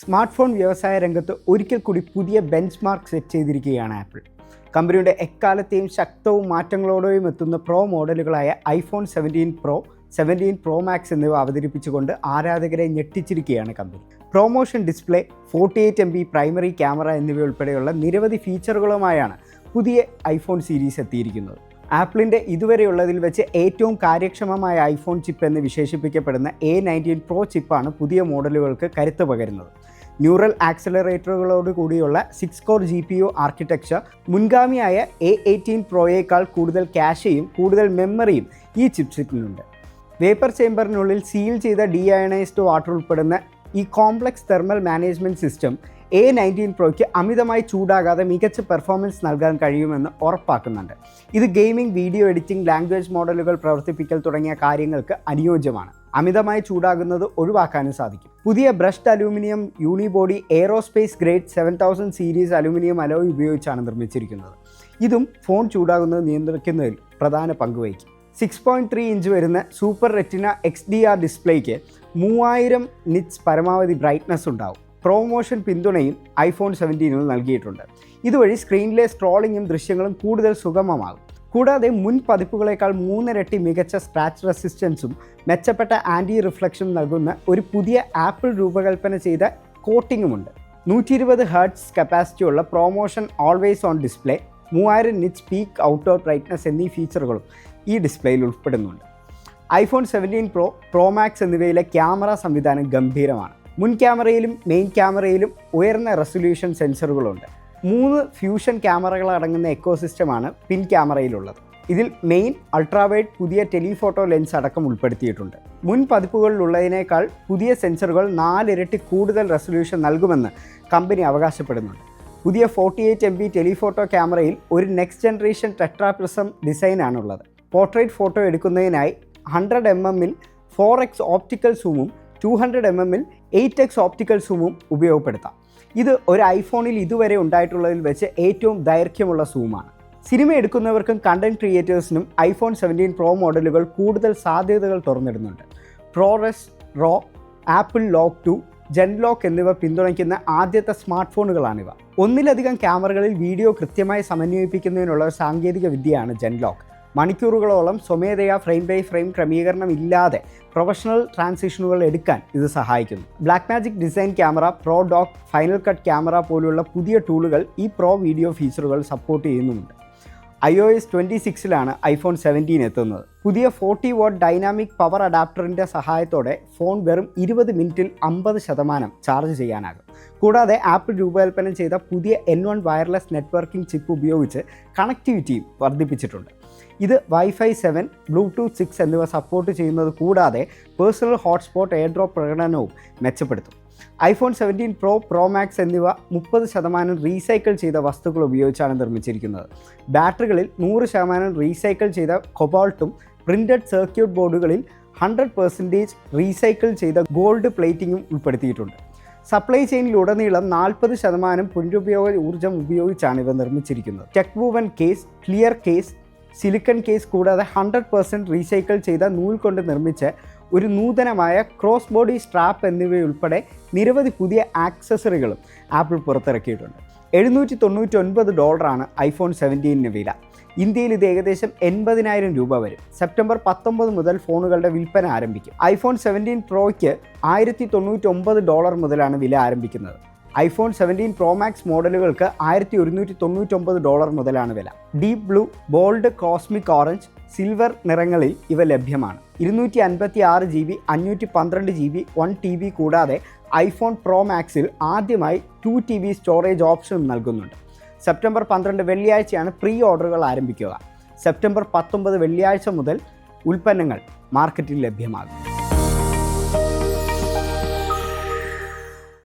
Smart phone വ്യവസായ രംഗത്ത് ഒരിക്കൽ കൂടി പുതിയ ബെഞ്ച് മാർക്ക് സെറ്റ് ചെയ്തിരിക്കുകയാണ് ആപ്പിൾ. കമ്പനിയുടെ എക്കാലത്തെയും ശക്തവും മാറ്റങ്ങളോടെയും എത്തുന്ന pro മോഡലുകളായ iPhone seventeen Pro seventeen Pro Max എന്നിവ അവതരിപ്പിച്ചുകൊണ്ട് ആരാധകരെ ഞെട്ടിച്ചിരിക്കുകയാണ് company. ProMotion display forty eight M B primary camera എന്നിവയുൾപ്പെടെയുള്ള നിരവധി ഫീച്ചറുകളുമായാണ് പുതിയ ഐഫോൺ സീരീസ് എത്തിയിരിക്കുന്നത്. ആപ്പിളിന്റെ ഇതുവരെയുള്ളതിൽ വെച്ച് ഏറ്റവും കാര്യക്ഷമമായ ഐഫോൺ ചിപ്പ് എന്ന് വിശേഷിപ്പിക്കപ്പെടുന്ന എ നയന്റീൻ പ്രോ ചിപ്പാണ് പുതിയ മോഡലുകൾക്ക് കരുത്ത് പകരുന്നത്. ന്യൂറൽ ആക്സലറേറ്ററുകളോട് കൂടിയുള്ള six core G P U architecture മുൻഗാമിയായ A eighteen പ്രോയേക്കാൾ കൂടുതൽ ക്യാഷയും കൂടുതൽ മെമ്മറിയും ഈ ചിപ്സിറ്റിനുണ്ട് വേപ്പർ ചേംബറിനുള്ളിൽ സീൽ ചെയ്ത ഡി അയണൈസ്ഡ് വാട്ടർ ഉൾപ്പെടുന്ന ഈ complex thermal management system A nineteen പ്രോയ്ക്ക് അമിതമായി ചൂടാകാതെ മികച്ച പെർഫോമൻസ് നൽകാൻ കഴിയുമെന്ന് ഉറപ്പാക്കുന്നുണ്ട്. ഇത് ഗെയിമിംഗ് വീഡിയോ എഡിറ്റിംഗ് ലാംഗ്വേജ് മോഡലുകൾ പ്രവർത്തിപ്പിക്കൽ തുടങ്ങിയ കാര്യങ്ങൾക്ക് അനുയോജ്യമാണ്. അമിതമായി ചൂടാകുന്നത് ഒഴിവാക്കാനും സാധിക്കും. പുതിയ brushed aluminium unibody aerospace grade seven thousand series aluminium alloy ഉപയോഗിച്ചാണ് നിർമ്മിച്ചിരിക്കുന്നത്. ഇതും ഫോൺ ചൂടാകുന്നത് നിയന്ത്രിക്കുന്നതിൽ പ്രധാന പങ്ക് വഹിക്കും. സിക്സ് പോയിന്റ് ത്രീ ഇഞ്ച് വരുന്ന Super Retina X D R ഡിസ്പ്ലേക്ക് മൂവായിരം നിറ്റ്സ് പരമാവധി ബ്രൈറ്റ്നസ് ഉണ്ടാവും. പ്രോമോഷൻ പിന്തുണയും ഐഫോൺ സെവന്റീനിൽ നൽകിയിട്ടുണ്ട്. ഇതുവഴി സ്ക്രീനിലെ സ്ട്രോളിങ്ങും ദൃശ്യങ്ങളും കൂടുതൽ സുഗമമാകും. കൂടാതെ മുൻ പതിപ്പുകളേക്കാൾ മൂന്നിരട്ടി മികച്ച സ്ക്രാച്ച് റെസിസ്റ്റൻസും മെച്ചപ്പെട്ട ആന്റി റിഫ്ലക്ഷനും നൽകുന്ന ഒരു പുതിയ ആപ്പിൾ രൂപകൽപ്പന ചെയ്ത കോട്ടിങ്ങുമുണ്ട് നൂറ്റി ഇരുപത് ഹേർട്സ് കപ്പാസിറ്റിയുള്ള പ്രോമോഷൻ ഓൾവേസ് ഓൺ ഡിസ്പ്ലേ മൂവായിരം നിച്ച് പീക്ക് ഔട്ട്ഡോർ ബ്രൈറ്റ്നസ് എന്നീ ഫീച്ചറുകളും ഈ ഡിസ്പ്ലേയിൽ ഉൾപ്പെടുന്നുണ്ട്. IPhone seventeen Pro Pro Max എന്നിവയിലെ ക്യാമറ സംവിധാനം ഗംഭീരമാണ്. മുൻ ക്യാമറയിലും മെയിൻ ക്യാമറയിലും ഉയർന്ന റെസൊല്യൂഷൻ സെൻസറുകളുണ്ട്. മൂന്ന് ഫ്യൂഷൻ ക്യാമറകൾ അടങ്ങുന്ന എക്കോസിസ്റ്റമാണ് പിൻ ക്യാമറയിലുള്ളത്. ഇതിൽ മെയിൻ അൾട്രാവൈഡ് പുതിയ ടെലിഫോട്ടോ ലെൻസ് അടക്കം ഉൾപ്പെടുത്തിയിട്ടുണ്ട്. മുൻ പതിപ്പുകളിലുള്ളതിനേക്കാൾ പുതിയ സെൻസറുകൾ നാലിരട്ടി കൂടുതൽ റെസൊല്യൂഷൻ നൽകുമെന്ന് കമ്പനി അവകാശപ്പെടുന്നുണ്ട്. പുതിയ forty eight M B telephoto ക്യാമറയിൽ ഒരു നെക്സ്റ്റ് ജനറേഷൻ ടെട്രാപ്രിസം ഡിസൈനാണുള്ളത്. പോർട്രേറ്റ് ഫോട്ടോ എടുക്കുന്നതിനായി ഹൺഡ്രഡ് എം എമ്മിൽ ഫോർ എക്സ് ഓപ്റ്റിക്കൽ സൂമും ടു ഹൺഡ്രഡ് എം എമ്മിൽ എയ്റ്റ് എക്സ് ഓപ്റ്റിക്കൽ സൂമും ഉപയോഗപ്പെടുത്താം. ഇത് ഒരു ഐഫോണിൽ ഇതുവരെ ഉണ്ടായിട്ടുള്ളതിൽ വെച്ച് ഏറ്റവും ദൈർഘ്യമുള്ള സൂമാണ്. സിനിമ എടുക്കുന്നവർക്കും കണ്ടന്റ് ക്രിയേറ്റേഴ്സിനും ഐഫോൺ സെവന്റീൻ പ്രോ മോഡലുകൾ കൂടുതൽ സാധ്യതകൾ തുറന്നിടുന്നുണ്ട്. ProRes raw Apple lock two ജെൻലോക്ക് എന്നിവ പിന്തുണയ്ക്കുന്ന ആദ്യത്തെ സ്മാർട്ട് ഫോണുകളാണിവ ഒന്നിലധികം ക്യാമറകളിൽ വീഡിയോ കൃത്യമായി സമന്വയിപ്പിക്കുന്നതിനുള്ള സാങ്കേതിക വിദ്യയാണ് ജെൻലോക്ക് മണിക്കൂറുകളോളം സ്വമേധയാ ഫ്രെയിം ബൈ ഫ്രെയിം ക്രമീകരണം ഇല്ലാതെ പ്രൊഫഷണൽ ട്രാൻസിഷനുകൾ എടുക്കാൻ ഇത് സഹായിക്കുന്നു. Blackmagic Design camera Pro Dock Final Cut camera പോലുള്ള പുതിയ ടൂളുകൾ ഈ പ്രോ വീഡിയോ ഫീച്ചറുകൾ സപ്പോർട്ട് ചെയ്യുന്നുണ്ട്. ഐ ഒ എസ് ട്വന്റി സിക്സിലാണ് ഐഫോൺ സെവന്റീൻ എത്തുന്നത്. പുതിയ ഫോർട്ടി വാട്ട് ഡൈനാമിക് പവർ അഡാപ്റ്ററിന്റെ സഹായത്തോടെ ഫോൺ വെറും ഇരുപത് മിനിറ്റിൽ അമ്പത് ശതമാനം ചാർജ് ചെയ്യാനാകും. കൂടാതെ ആപ്പിൾ രൂപകൽപ്പന ചെയ്ത പുതിയ N one wireless networking chip ഉപയോഗിച്ച് കണക്ടിവിറ്റിയും വർദ്ധിപ്പിച്ചിട്ടുണ്ട്. ഇത് വൈഫൈ സെവൻ ബ്ലൂടൂത്ത് സിക്സ് എന്നിവ സപ്പോർട്ട് ചെയ്യുന്നത് കൂടാതെ പേഴ്സണൽ ഹോട്ട്സ്പോട്ട് എയർ ഡ്രോപ്പ് പ്രകടനവും മെച്ചപ്പെടുത്തും. IPhone seventeen Pro Pro Max എന്നിവ മുപ്പത് ശതമാനം റീസൈക്കിൾ ചെയ്ത വസ്തുക്കൾ ഉപയോഗിച്ചാണ് നിർമ്മിച്ചിരിക്കുന്നത്. ബാറ്ററികളിൽ നൂറ് ശതമാനം റീസൈക്കിൾ ചെയ്ത കൊബാൾട്ടും പ്രിന്റഡ് സർക്യൂട്ട് ബോർഡുകളിൽ ഹൺഡ്രഡ് പെർസെന്റേജ് റീസൈക്കിൾ ചെയ്ത ഗോൾഡ് പ്ലേറ്റിങ്ങും ഉൾപ്പെടുത്തിയിട്ടുണ്ട്. സപ്ലൈ ചെയിനിലുടനീളം നാൽപ്പത് ശതമാനം പുനരുപയോഗ ഊർജം ഉപയോഗിച്ചാണ് ഇവ നിർമ്മിച്ചിരിക്കുന്നത്. TechWoven case clear case silicone case കൂടാതെ ഹൺഡ്രഡ് പെർസെന്റ് റീസൈക്കിൾ ചെയ്ത നൂൽ കൊണ്ട് നിർമ്മിച്ച ഒരു നൂതനമായ ക്രോസ് ബോഡി സ്ട്രാപ്പ് എന്നിവയുൾപ്പെടെ നിരവധി പുതിയ ആക്സസറികളും ആപ്പിൾ പുറത്തിറക്കിയിട്ടുണ്ട്. എഴുന്നൂറ്റി തൊണ്ണൂറ്റി ഒൻപത് ഡോളറാണ് ഐഫോൺ സെവന്റീനിന് വില. ഇന്ത്യയിൽ ഇത് ഏകദേശം എൺപതിനായിരം രൂപ വരും. സെപ്റ്റംബർ പത്തൊമ്പത് മുതൽ ഫോണുകളുടെ വിൽപ്പന ആരംഭിക്കും. ഐഫോൺ സെവന്റീൻ പ്രോയ്ക്ക് ആയിരത്തി തൊണ്ണൂറ്റി ഒമ്പത് ഡോളർ മുതലാണ് വില ആരംഭിക്കുന്നത്. ഐഫോൺ സെവന്റീൻ പ്രോ മാക്സ് മോഡലുകൾക്ക് ആയിരത്തി ഒരുന്നൂറ്റി തൊണ്ണൂറ്റൊമ്പത് ഡോളർ മുതലാണ് വില. Deep blue bold cosmic orange silver നിറങ്ങളിൽ ഇവ ലഭ്യമാണ്. ഇരുന്നൂറ്റി അൻപത്തി ആറ് ജി ബി അഞ്ഞൂറ്റി പന്ത്രണ്ട് G B one T B കൂടാതെ ഐഫോൺ പ്രോ മാക്സിൽ ആദ്യമായി two T B storage option നൽകുന്നുണ്ട്. സെപ്റ്റംബർ പന്ത്രണ്ട് വെള്ളിയാഴ്ചയാണ് പ്രീ ഓർഡറുകൾ ആരംഭിക്കുക. സെപ്റ്റംബർ പത്തൊമ്പത് വെള്ളിയാഴ്ച മുതൽ ഉൽപ്പന്നങ്ങൾ മാർക്കറ്റിൽ ലഭ്യമാകും.